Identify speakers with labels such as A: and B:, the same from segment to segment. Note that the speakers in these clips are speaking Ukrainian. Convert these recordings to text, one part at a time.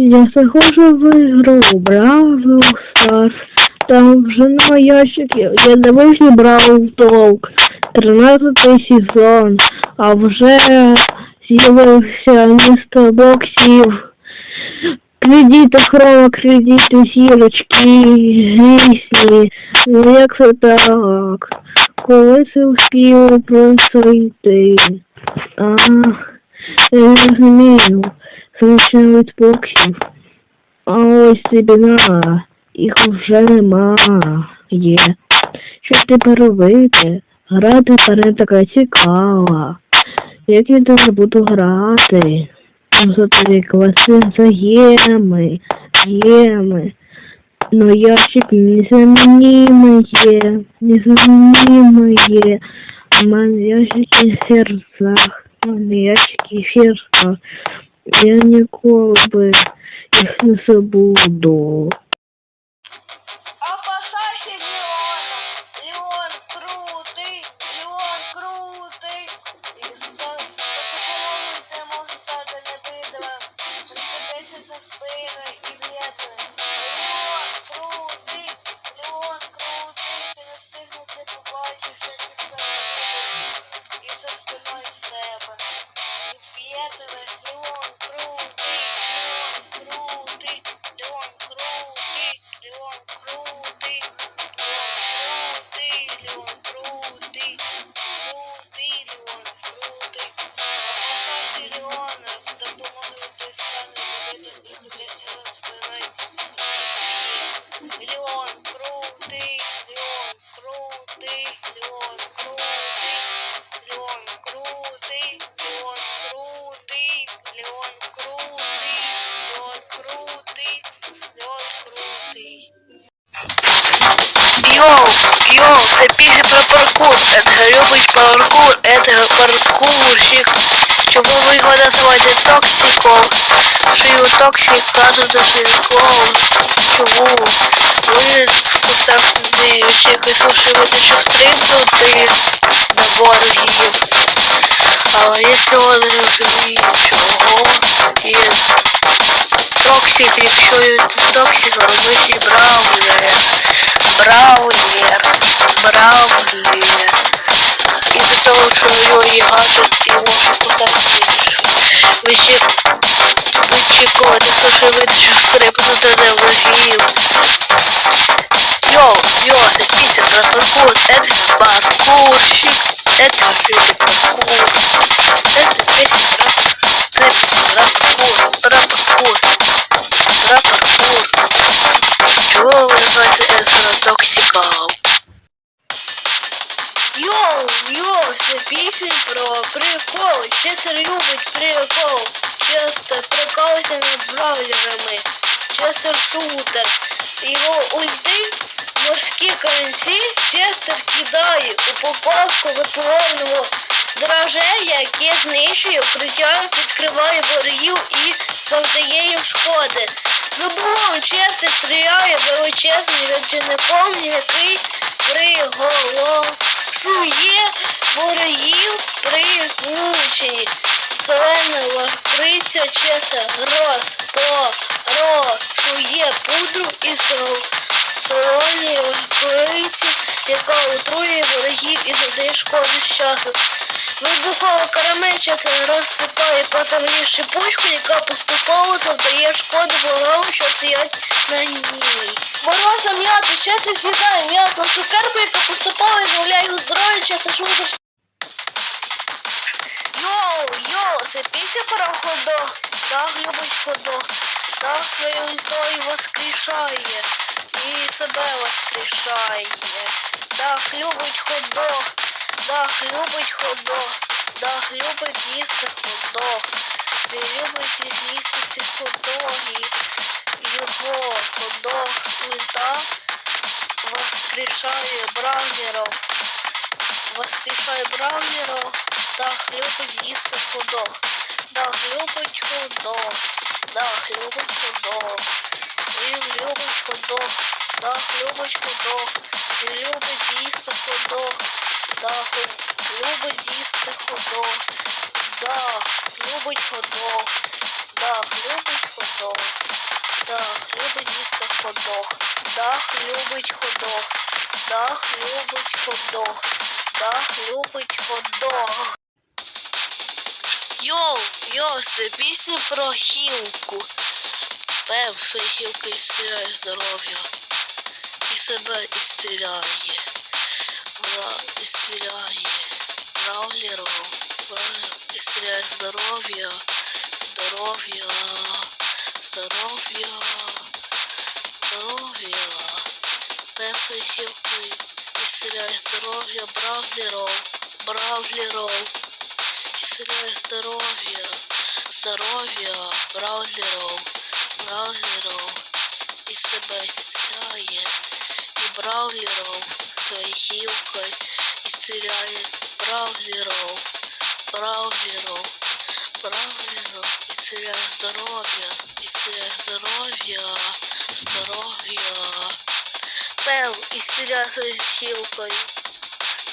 A: Я захожу в ігру Бравл Старс. Там вже на ящики. Я дивився Бравл Толк. 13 сезон. А вже з'явився місто боксів. Кредити, хрома, кредити, зірочки, грісні. Ну як це так? Коли це успіло пройти? Ах, я не розумію. Залишили поків. А ось і біда. Їх вже немає. Що тепер робити? Грати перед така цікава. Як я дуже буду грати? Ну, за тобі класи за геми, геми. Но ну, ящик незаменимые, незаменимые. На ящике в сердцах, на ящике в сердцах. Я ніколи би їх не забуду.
B: Опасайся Леона! Леон крутий! Леон крутий! І за, за допомогою ти можеш стати. Леон крутий! Леон крутий! Ти не встигнув ти побачиш, як ти стане і за спиною в тебе.
C: Йоу, йоу, это пісня про паркур. Это любить паркур, это паркурщик. Чего вы его называете токсиком? Шию токсик кажется силиком. Чего? Вы так ючик и слушаете чувствительную ты на гиб. А если он разумеет, чего? есть Токсик, якщо токсик, он очень бравый. Браулер. Браулер. Из-за того, что у него и гаджет, и может утопить. Вы ще... Ви чекали, то що ви стрибнути не вложив. Йоу, йоу, це після про паркур, це паркурщик, це паркур.
B: Над браузерами. Честер шутер. Його ульти морські конці Честер кидає у попавку випробованого драже, яке знищує укриття, відкриває ворогів і завдає їм шкоди. Забугом Честер стріляє величезним рятівником, який приголошує ворогів при влученні. Зелена лакриця Чеса розпорошує пудру і сол. Солоні лакриці, яка отрує ворогів і завдає шкоду з часу. Вибухова карамельча це розсипає по землі шипучку, яка поступово завдає шкоду ворогам, що стоять на ній. Мороза м'яту, чесно з'їдає м'ятну цукерку, яка поступово відмовляє його здоров'я, швидко. Йоу, йоу, це пісня про ходок. Так любить ходок. Так своєю ультою воскрешає. І себе воскрешає. Так любить ходок. Так любить ходок. Так любить їсти ходок. Він любить їсти ці ходоги. Його ходок ульта воскрешає браузеров. Воскрешає браузеров. Так любить їсти ходок. Так любить ходок. Так любить ходок. Він любить ходок. Так любить ходок. Любить їсти ходок. Так любить їсти ходок. Так любить ходок. Так любить
C: ходок. Дах любить їсти ходок. Дах любить ходок. Дах любить ходок. Дах любить ходок. Йоу, йоу, це пісня про хілку. Пев своєю хілкою зціляє здоров'я. І себе ісціляє. Вона ісціляє. Бравлеров. Бравлер ісціляє здоров'я. Здоров'я. Здоров'я. Здоров'я. Пев своєю хілкою ісціляє здоров'я. Бравлеров. Бравлеров. Исцеляй здоровье, здоровье, браузеров, браузеров, и себя исцеляет, и браузеров своей хилкой исцеляет браузеров, браузеров, браузеров, исцеляет здоровье, исцеляет здоровье, здоровье, Пел исцеляет своей хилкой,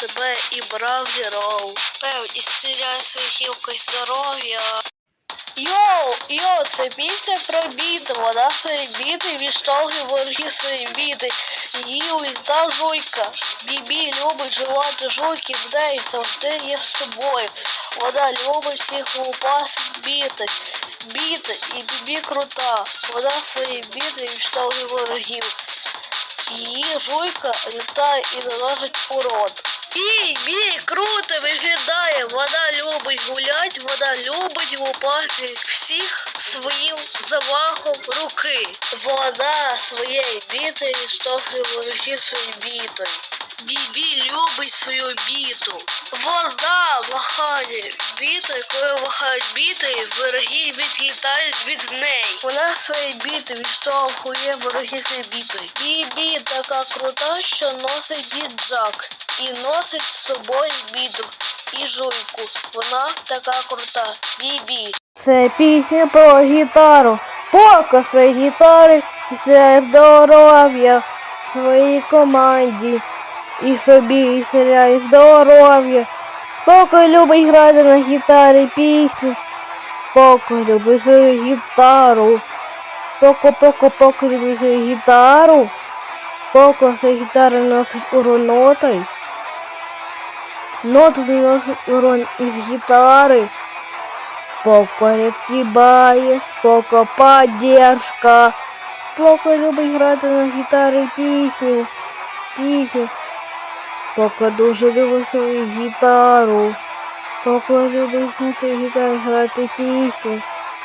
C: себе і браузеров. Пев ісціляє своєю хілкою здоров'я. Йоу, йоу, це пісня про біти. Вона свої біти відштовхує ворогів свої біти. Її ульта жуйка. Бібі любить жувати жуйки, де і завжди є з собою. Вона любить всіх лупасить біти. Біти і бібі крута. Вона свої біти відштовхує ворогів. Її жуйка літає і наносить урон. Бій, бій, круто виглядає. Вона любить гулять, вона любить лупати всіх своїм замахом руки. Вона своєю бітою відштовхує ворогів своєю бітою. Бібі любить свою біту. Вона махає бітою, коли махають бітою, вороги відлітають від неї. Вона своєю бітою відштовхує ворогів своєю бітою. Бібі така крута, що носить біджак і носить з собою біду і жуйку. Вона така крута. Бібі.
B: Це пісня про гітару. Пока свої гітари і стріляє здоров'я своїй команді. І собі і стріляє здоров'я. Поки любить грати на гітарі пісню. Поки любить свою гітару. Поко, поко, поко любить свою гітару. Поки свої гітари носить урон нотой. Нота носить урон із гітари. Поко розкібає, споко поддержка. Поко любить грати на гітарі пісню. Пісню. Поко дуже любить свою гітару. Поко любить на своїй гітарі грати пісню.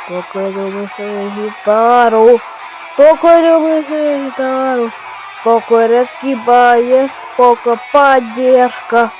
B: Поко любить свою гітару. Поко любить свою гітару. Поко розкібає, споко поддержка.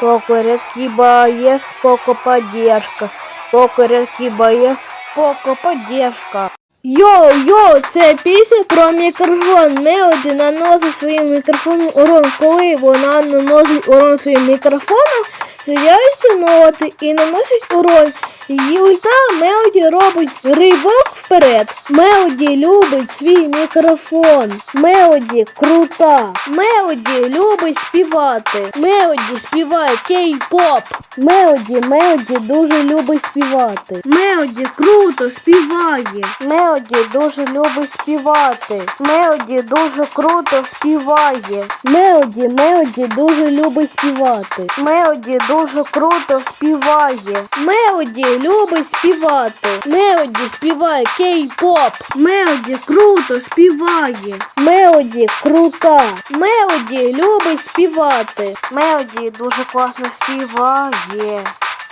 B: Поко розкібає, поко поддержка. Покоряки боєс, поко поддержка. Йо-йо, це пісня про мікрофон. Мелоді наносить своїм мікрофоном урон. Коли вона наносить урон своїм мікрофоном, з'являються ноти і наносить урон. Її ульта Мелоді робить ривок вперед. Мелоді любить свій мікрофон. Мелоді крута. Мелоді любить співати. Мелоді співає кей-поп. Мелоді, Мелоді дуже любить співати. Мелоді круто співає. Мелоді дуже любить співати. Мелоді дуже круто співає. Мелоді, Мелоді дуже любить співати. Мелоді дуже круто співає. Мелоді любить співати. Мелоді співає кей-поп. Мелоді круто співає. Мелоді крута. Мелоді любить співати. Мелоді дуже класно співає.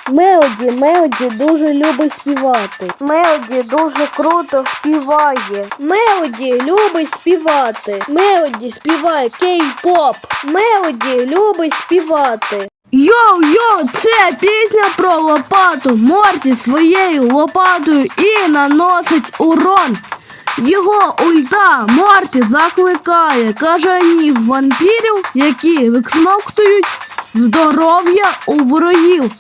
B: Мелоді, Мелоді дуже любить співати. Мелоді дуже круто співає. Мелоді любить співати. Мелоді співає кей-поп. Мелоді любить співати. Йоу-йоу, це пісня про лопату. Морті своєю лопатою і наносить урон. Його ульта Морті закликає кажанів вампірів, які виксмоктують здоров'я у ворогів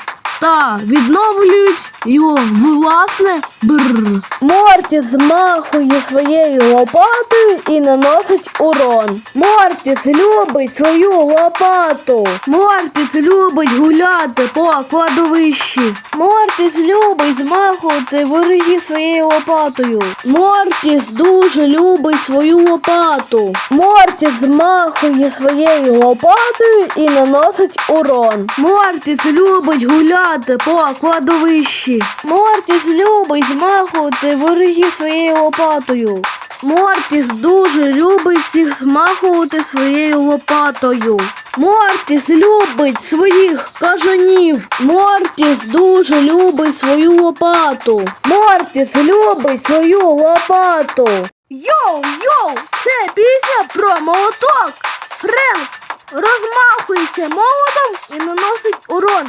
B: та відновлюють його власне
D: Бррр.
B: Мортіс змахує своєю лопатою і наносить урон. Мортіс любить свою лопату.
D: Мортіс любить гуляти по кладовищі.
B: Мортіс любить змахувати ворогів своєю лопатою.
D: Мортіс дуже любить свою лопату.
B: Мортіс змахує своєю лопатою і наносить урон.
D: Мортіс любить гуляти по кладовищі.
B: Мортіс любить змахувати ворогів своєю лопатою.
D: Мортіс дуже любить всіх змахувати своєю лопатою. Мортіс любить своїх кажанів. Мортіс дуже любить свою лопату.
B: Мортіс любить свою лопату.
D: Йоу, йоу, це пісня про молоток. Френк розмахується молотом і наносить урон.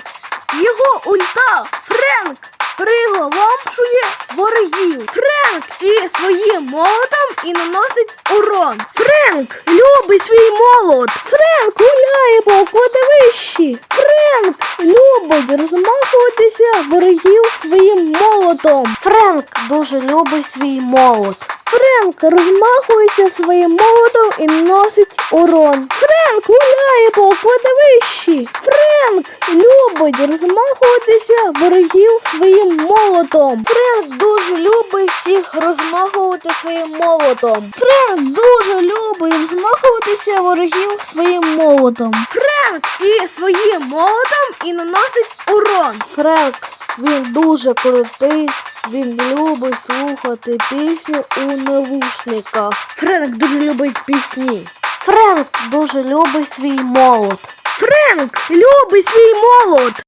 D: Його ульта Френк приголомшує ворогів. Френк і своїм молотом і наносить урон. Френк любить свій молот.
B: Френк гуляє по кладовищі. Френк любить розмахуватися ворогів своїм молотом. Френк дуже любить свій молот. Френк розмахується своїм молотом і носить урон. Френк гуляє по кладовищі. Френк любить розмахуватися ворогів своїм молотом. Френк дуже любить всіх розмахувати своїм молотом. Френк дуже любить розмахуватися ворогів своїм молотом.
D: Френк і своїм молотом і наносить урон.
B: Френк, він дуже крутий. Він любить слухати пісню у навушниках.
D: Френк дуже любить пісні.
B: Френк дуже любить свій молот.
D: Френк любить свій молот.